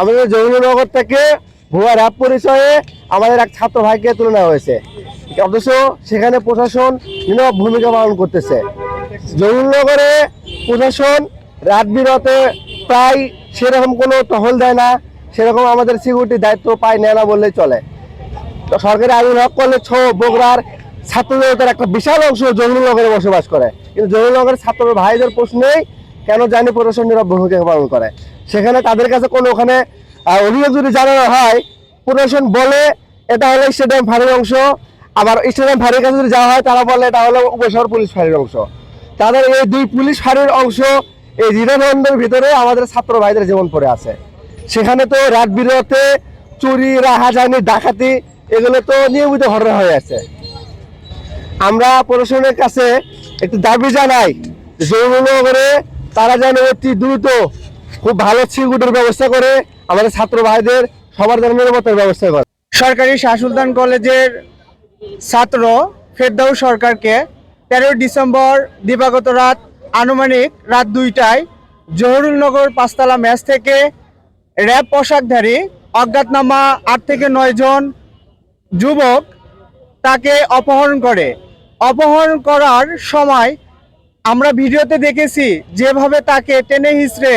আমাদের যমুনানগর থেকে ভুয়া র্যাব পরিচয়ে আমাদের এক ছাত্র ভাইকে তুলে নেওয়া হয়েছে। অথচ সেখানে প্রশাসন নীরব ভূমিকা পালন করতেছে। যমুনানগরে প্রশাসন রাত বিরতে প্রায় সেরকম কোনো টহল দেয় না, সেরকম আমাদের সিকিউরিটি দায়িত্ব পায় নেয় না বললেই চলে। তো সরকারি আইন হক করলে ছ বগুড়ার ছাত্রদের একটা বিশাল অংশ জঙ্গলনগরে বসবাস করে। কিন্তু জঙ্গলনগরের ছাত্র ভাইদের প্রশ্নেই কেন জানি প্রশাসন ভূমিকা পালন করে। সেখানে তাদের কাছে কোনো ওখানে অভিযোগ যদি জানানো হয়, প্রশাসন বলে, এটা হলো স্টেডিয়াম ফাঁড়ির অংশ। আবার স্টেডিয়াম ফাঁড়ির কাছে যদি যাওয়া হয়, তারা বলে এটা হলো উপশহর পুলিশ ফাঁড়ির অংশ। তাদের এই দুই পুলিশ ফাঁড়ির অংশ, এই দ্বিধাদ্বন্দ্বের ভিতরে আমাদের ছাত্র ভাইদের জীবন পড়ে আছে। সেখানে তো রাত বিরতে চুরি, রাহাজানি, ডাকাতি, এগুলো তো নিয়মিত ঘটনা হয়ে আছে। আমরা প্রশাসনের কাছে একটু দাবি জানাই জরুরি তারা যেন অতি দ্রুত খুব ভালো সিকিউরিটির ব্যবস্থা করে, আমাদের ছাত্র ভাইদের সবার যেন নিরাপত্তার ব্যবস্থা করে। সরকারি শাহ সুলতান কলেজের ছাত্র ফেরদাউস সরকারকে তেরোই ডিসেম্বর দিবাগত রাত আনুমানিক রাত দুইটায় জহুরুলনগর পাঁচতলা ম্যাচ থেকে র্যাব পোশাকধারী অজ্ঞাতনামা আট থেকে নয় জন যুবক তাকে অপহরণ করে। অপহরণ করার সময় আমরা ভিডিওতে দেখেছি যেভাবে তাকে টেনে হিসড়ে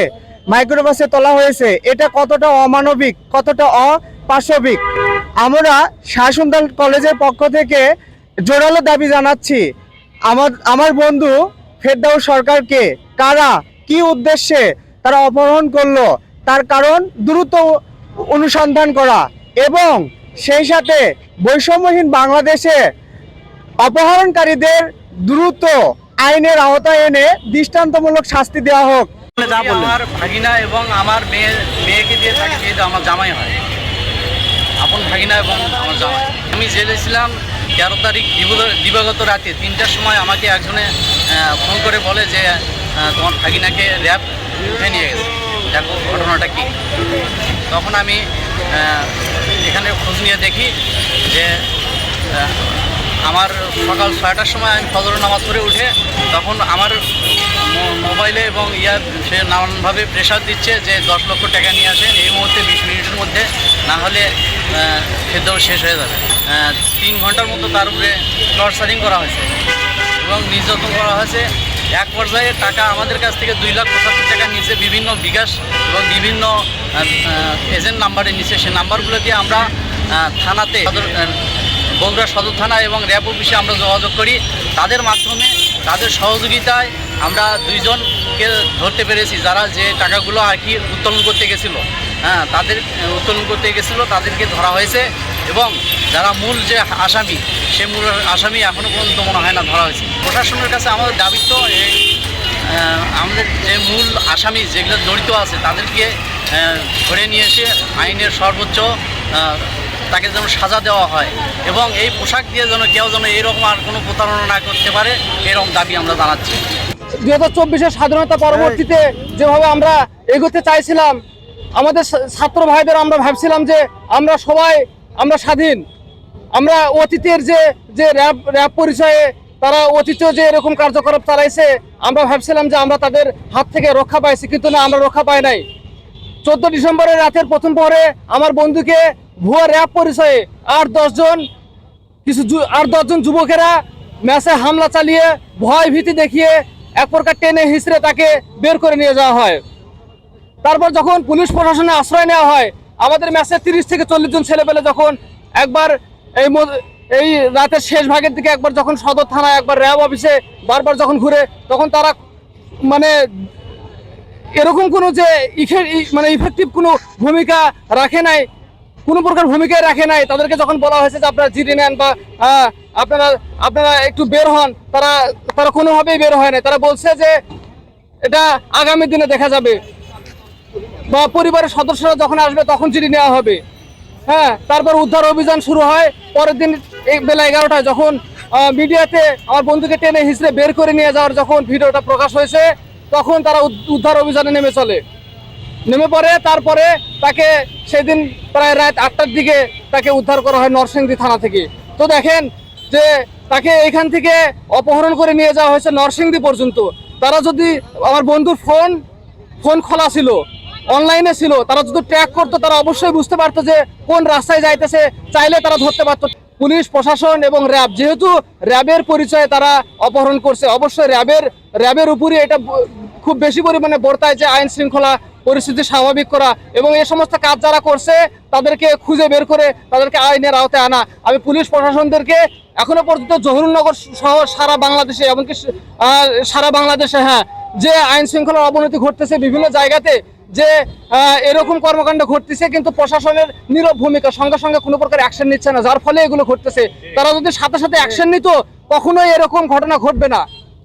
মাইক্রোবাসে তোলা হয়েছে, এটা কতটা অমানবিক, কতটা অপাশবিক? আমরা শাসনদাল কলেজের পক্ষ থেকে জোরালো দাবি জানাচ্ছি। আমার আমার বন্ধু ফেরদাউস সরকারকে কারা, কি উদ্দেশ্যে তারা অপহরণ করল, তার কারণ দ্রুত অনুসন্ধান করা এবং সেই সাথে বৈষম্যহীন বাংলাদেশে অপহরণকারীদের দ্রুত আইনের আওতায় এনে দৃষ্টান্তমূলক শাস্তি দেওয়া হোক। আমার ভাগিনা এবং আমার মেয়ে মেয়েকে দিয়ে বিয়ে আমার জামাই হয়। আপন ভাগিনা এবং আমার জামাই। আমি জেলে ছিলাম তেরো তারিখ দিবগ- দিবাগত রাতে তিনটার সময় আমাকে একজনে ফোন করে বলে যে তোমার ভাগিনাকে র্যাব উঠে নিয়ে গেছে। দেখো ঘটনাটা কি। তখন আমি আহ, এখানে খোঁজ নিয়ে দেখি যে আমার সকাল ছয়টার সময় আমি ফজর নামাজ পড়ে উঠে তখন আমার মোবাইলে এবং ইয়ার সে নানানভাবে প্রেশার দিচ্ছে যে দশ লক্ষ টাকা নিয়ে আসেন। এই মুহূর্তে বিশ মিনিটের মধ্যে না হলে খেতেও শেষ হয়ে যাবে। তিন ঘণ্টার মতো তার উপরে টর্চারিং করা হয়েছে এবং নির্যাতন করা হয়েছে। এক পর্যায়ে টাকা আমাদের কাছ থেকে দুই লাখ পঁচাত্তর টাকা নিচে বিভিন্ন বিকাশ এবং বিভিন্ন এজেন্ট নাম্বারে নিচে সে নাম্বারগুলো দিয়ে আমরা থানাতে বগুড়া সদর থানা এবং র্যাব অফিসে আমরা যোগাযোগ করি। তাদের মাধ্যমে, তাদের সহযোগিতায় আমরা দুইজনকে ধরতে পেরেছি। যারা যে টাকাগুলো আর কি উত্তোলন করতে গেছিল হ্যাঁ তাদের, উত্তোলন করতে গেছিল, তাদেরকে ধরা হয়েছে এবং যারা মূল যে আসামি, সে মূল আসামি এখনও পর্যন্ত মনে হয় না ধরা হয়েছে। প্রশাসনের কাছে আমাদের দাবি তো আমাদের যে মূল আসামি যেগুলো জড়িত আছে, তাদেরকে ধরে নিয়ে এসে আইনের সর্বোচ্চ তাকে যেন সাজা দেওয়া হয় এবং এই পোশাক দিয়ে যেন কেউ যেন এরকম আর কোনো প্রতারণা না করতে পারে, এরকম দাবি আমরা জানাচ্ছি। দুই হাজার চব্বিশের স্বাধীনতা পরবর্তীতে যেভাবে আমরা এগোতে চাইছিলাম, আমাদের ছাত্র ভাইদের আমরা ভাবছিলাম যে আমরা সবাই, আমরা স্বাধীন। আমরা অতীতের যে যে র্যাব র্যাব পরিচয়ে তারা অতীতেও যে এরকম কার্যকলাপ চালাইছে, আমরা ভাবছিলাম যে আমরা তাদের হাত থেকে রক্ষা পাইছি, কিন্তু না, আমরা রক্ষা পাই নাই। চোদ্দ ডিসেম্বরের রাতের প্রথম পরে আমার বন্ধুকে ভুয়া র্যাব পরিচয়ে আট দশজন কিছু আট দশজন যুবকেরা ম্যাচে হামলা চালিয়ে ভয় ভীতি দেখিয়ে এক প্রকার টেনে হিসড়ে তাকে বের করে নিয়ে যাওয়া হয়। তারপর যখন পুলিশ প্রশাসনে আশ্রয় নেওয়া হয়, আমাদের ম্যাচে তিরিশ থেকে চল্লিশ জন ছেলে পেলে যখন একবার এই এই রাতের শেষ ভাগের দিকে একবার যখন সদর থানায় একবার র্যাব অফিসে বারবার যখন ঘুরে, তখন তারা মানে এরকম কোনো যে মানে ইফেক্টিভ কোনো ভূমিকা রাখে নাই কোনো প্রকার ভূমিকায় রাখে নাই। তাদেরকে যখন বলা হয়েছে যে আপনারা জিডি নেন বা আপনারা আপনারা একটু বের হন, তারা তারা কোনোভাবেই বের হয় নাই। তারা বলছে যে এটা আগামী দিনে দেখা যাবে। বা পরিবারের সদস্যরা যখন আসবে তখন চিঠি নেওয়া হবে। হ্যাঁ তারপর উদ্ধার অভিযান শুরু হয়। পরের দিন বেলা এগারোটায় যখন মিডিয়াতে আমার বন্ধুকে টেনে হিসড়ে বের করে নিয়ে যাওয়ার যখন ভিডিওটা প্রকাশ হয়েছে, তখন তারা উদ্ধার অভিযানে নেমে চলে। নেমে পড়ে, তারপরে তাকে সেদিন প্রায় রাত আটটার দিকে তাকে উদ্ধার করা হয় নরসিংদী থানা থেকে। তো দেখেন যে তাকে এখান থেকে অপহরণ করে নিয়ে যাওয়া হয়েছে নরসিংদী পর্যন্ত। তারা যদি আমার বন্ধুর ফোন ফোন খোলা ছিল, অনলাইনে ছিল, তারা যদি ট্র্যাক করতো, তারা অবশ্যই বুঝতে পারতো যে কোন রাস্তায় যাইতেছে, চাইলে তারা ধরতে পারতো। পুলিশ, প্রশাসন এবং র্যাব, যেহেতু র্যাবের পরিচয়ে তারা অপহরণ করছে, অবশ্যই র্যাবের র্যাবের উপরে এটা খুব বেশি পরিমাণে বর্তায় যে আইন শৃঙ্খলা পরিস্থিতি স্বাভাবিক করা এবং এই সমস্ত কাজ যারা করছে, তাদেরকে খুঁজে বের করে তাদেরকে আইনের আওতায় আনা। আমি পুলিশ প্রশাসনদেরকে এখনও পর্যন্ত জহুরুলনগর সহ সারা বাংলাদেশে, এমনকি সারা বাংলাদেশে হ্যাঁ যে আইন শৃঙ্খলার অবনতি ঘটতেছে বিভিন্ন জায়গাতে, যে এরকম কর্মকাণ্ড ঘটতেছে, কিন্তু প্রশাসনের নীরব ভূমিকা সঙ্গে সঙ্গে কোনো প্রকার অ্যাকশন নিচ্ছে না, যার ফলে এগুলো ঘটতেছে। তারা যদি সাথে সাথে অ্যাকশন নিত, কখনোই এরকম ঘটনা ঘটবে না।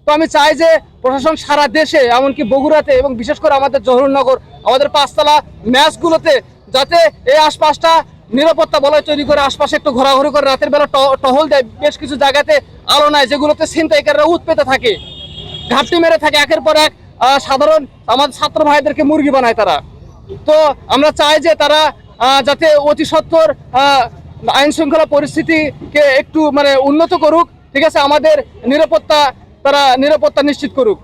তো আমি চাই যে প্রশাসন সারা দেশে এমনকি বগুড়াতে এবং বিশেষ করে আমাদের জহুরনগর আমাদের পাঁচতলা ম্যাচগুলোতে যাতে এই আশপাশটা নিরাপত্তা বলয় তৈরি করে আশপাশে একটু ঘোরাঘুরি করে রাতের বেলা টহল দেয়। বেশ কিছু জায়গাতে আলো নাই যেগুলোতে ছিনতাইকাররা উৎপেতে থাকে ঘাপটি মেরে থাকে। একের পর এক সাধারণ আমাদের ছাত্র ভাইদেরকে মুরগি বানায় তারা। তো আমরা চাই যে তারা যাতে অতি সত্বর আহ, আইন শৃঙ্খলা পরিস্থিতিকে একটু মানে উন্নত করুক। ঠিক আছে আমাদের নিরাপত্তা তারা নিরাপত্তা নিশ্চিত করুক।